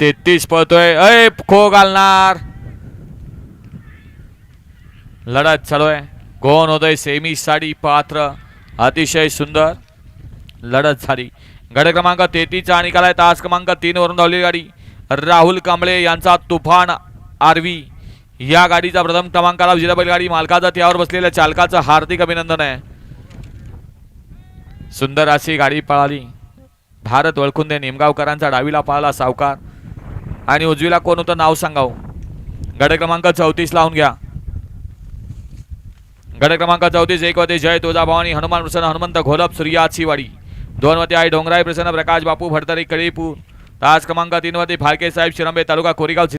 तेहतीस पळतोय. अय खो घालणार. लढत चालू आहे. कोण होतोय सेमी साडी पात्र? अतिशय सुंदर. लढत झाली. गड क्रमांक तेहतीसचा आणि निकाल आहे. तास क्रमांक तीन वरून गाडी. राहुल कांबळे यांचा तुफान आरवी या गाडीचा प्रथम क्रमांकाला विजेता बैलगाडी मालकाचा त्यावर बसलेल्या चालकाचं हार्दिक अभिनंदन आहे. सुंदर अशी गाडी पळाली. भारत वळखुंदे दे निमगावकरांचा डावीला पळाला सावकार. आणि उजवीला कोण होतं नाव सांगाव हो. गड क्रमांक चौतीस लावून घ्या. गड क्रमांक चौतीस एक मध्ये जय तुळजाभवानी हनुमान प्रसन्न हनुमंत घोलप सूर्याची वाडी दोन मध्ये आहे डोंगराई प्रसन्न प्रकाश बापू भडतरी कळीपूर. तास क्रमांक तीन मध्ये फाळके साहेब शिरंबे तालुका कोरेगाव